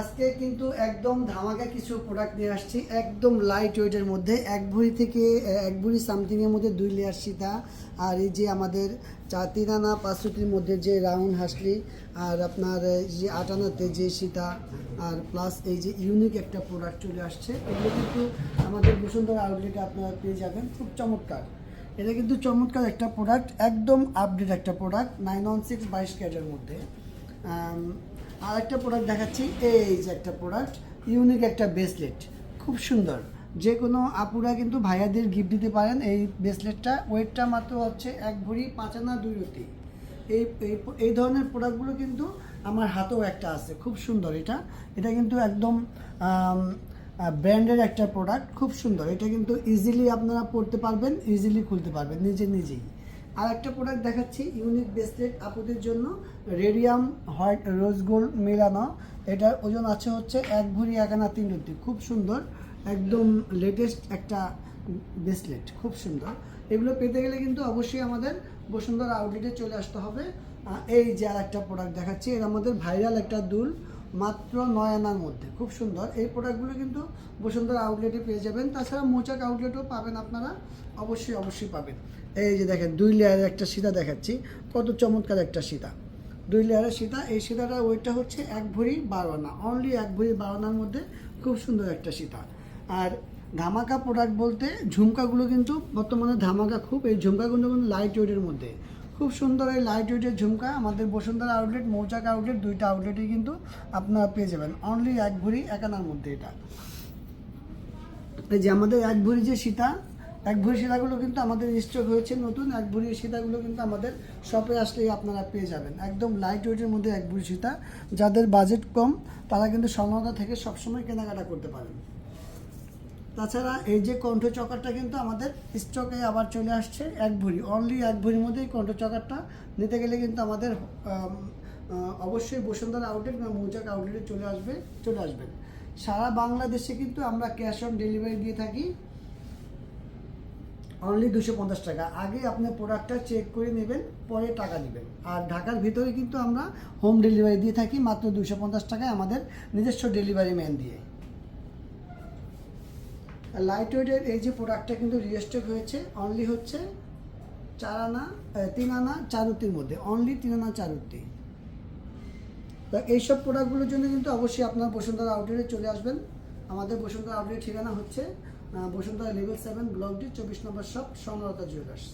আজকে কিন্তু একদম ধামাকা কিছু প্রোডাক্ট নিয়ে আসছি। একদম লাইট ওয়েটের মধ্যে, এক ভরি থেকে এক ভরি সামথিংয়ের মধ্যে দুই লেয়ার সীতা, আর এই যে আমাদের চার তিন আনা পাঁচশোটির মধ্যে যে রাউন্ড হাসলি, আর আপনার যে আট আনাতে যে সীতা, আর প্লাস এই যে ইউনিক একটা প্রোডাক্ট চলে আসছে। এগুলো কিন্তু আমাদের বসুন্ধরা আউটলেটে আপনারা পেয়ে যাবেন, খুব চমৎকার। এটা কিন্তু চমৎকার একটা প্রোডাক্ট একদম আপডেট একটা প্রোডাক্ট নাইন ওয়ান সিক্স বাইশ ক্যাটের মধ্যে। আর একটা প্রোডাক্ট দেখাচ্ছি। এই যে একটা প্রোডাক্ট ইউনিক একটা ব্রেসলেট খুব সুন্দর। যে কোনো আপুরা কিন্তু ভাইয়াদের গিফট দিতে পারেন এই ব্রেসলেটটা ওয়েটটা মাত্র হচ্ছে এক ভরি পাঁচ আনা দুই রতি এই এই ধরনের প্রোডাক্টগুলো কিন্তু আমার হাতেও একটা আছে। খুব সুন্দর এটা। এটা কিন্তু একদম ব্র্যান্ডের একটা প্রোডাক্ট খুব সুন্দর। এটা কিন্তু ইজিলি আপনারা পড়তে পারবেন ইজিলি খুলতে পারবেন, নিজে নিজেই। আর একটা প্রোডাক্ট দেখাচ্ছি ইউনিক ব্রেসলেট আপুদের জন্য রেডিয়াম হোয়াইট রোজ গোল্ড মেলানো। এটার ওজন আছে হচ্ছে এক ভরি এক আনা তিন রুটি খুব সুন্দর, একদম লেটেস্ট একটা ব্রেসলেট খুব সুন্দর। এগুলো পেতে গেলে কিন্তু অবশ্যই আমাদের বসুন্ধরা আউটলেটে চলে আসতে হবে। এই যে আর একটা প্রোডাক্ট দেখাচ্ছি, এর আমাদের ভাইরাল একটা দুল মাত্র নয় আনার মধ্যে। খুব সুন্দর। এই প্রোডাক্টগুলো কিন্তু বসুন্ধরা আউটলেটে পেয়ে যাবেন। তাছাড়া মোচাক আউটলেটও পাবেন আপনারা। অবশ্যই অবশ্যই পাবেন। এই যে দেখেন, দুই লেয়ারের একটা সীতা দেখাচ্ছি। কত চমৎকার একটা সীতা। দুই লেয়ারের সীতা। এই সীতাটার ওয়েটটা হচ্ছে এক ভরি বারো আনা। অনলি এক ভরি বারো আনার মধ্যে খুব সুন্দর একটা সীতা। আর ধামাকা প্রোডাক্ট বলতে ঝুমকাগুলো কিন্তু বর্তমানে ধামাকা খুব। এই ঝুমকাগুলো কিন্তু লাইট ওয়েটের মধ্যে। খুব সুন্দর এই লাইট ওয়েটের ঝুমকা। আমাদের বসুন্ধরা আউটলেট মৌচাক আউটলেট দুইটা আউটলেটে কিন্তু আপনারা পেয়ে যাবেন। অনলি এক ভরি, এক আনার মধ্যে এটা। এই যে আমাদের এক ভরি যে সীতা, এক ভরি সীতাগুলো কিন্তু আমাদের স্টক হয়েছে নতুন, এক ভরি সীতাগুলো কিন্তু আমাদের শপে আসলেই আপনারা পেয়ে যাবেন। একদম লাইট ওয়েটের মধ্যে এক ভরি সীতা। যাদের বাজেট কম, তারা কিন্তু স্বর্ণদা থেকে সবসময় কেনাকাটা করতে পারেন। তাছাড়া এই যে কণ্ঠ চকারটা কিন্তু আমাদের স্টকে আবার চলে আসছে এক ভরি অনলি এক ভরির মধ্যেই কণ্ঠ চকারটা নিতে গেলে কিন্তু আমাদের অবশ্যই বসুন্ধরা আউটলেট বা মৌচাক আউটলেটে চলে আসবে, চলে আসবেন। সারা বাংলাদেশে কিন্তু আমরা ক্যাশ অন ডেলিভারি দিয়ে থাকি। অনলি দুশো পঞ্চাশ টাকা। আগে আপনি প্রোডাক্টটা চেক করে নেবেন, পরে টাকা নেবেন। আর ঢাকার ভিতরে কিন্তু আমরা হোম ডেলিভারি দিয়ে থাকি, মাত্র দুশো পঞ্চাশ টাকায় আমাদের নিজস্ব ডেলিভারি ম্যান দিয়ে। লাইট ওয়েটের এই যে প্রোডাক্টটা কিন্তু রিস্টক হয়েছে অনলি হচ্ছে চার আনা তিন আনা চারুতির মধ্যে অনলি তিন আনা চারুতি তো এইসব প্রোডাক্টগুলোর জন্য কিন্তু অবশ্যই আপনার বসুন্ধরা আউটলেটে চলে আসবেন। আমাদের বসুন্ধরা আউটলেট ঠিকানা হচ্ছে Bashundhara level seven block D চব্বিশ নম্বর শপ স্বর্ণলতা জুয়েলার্স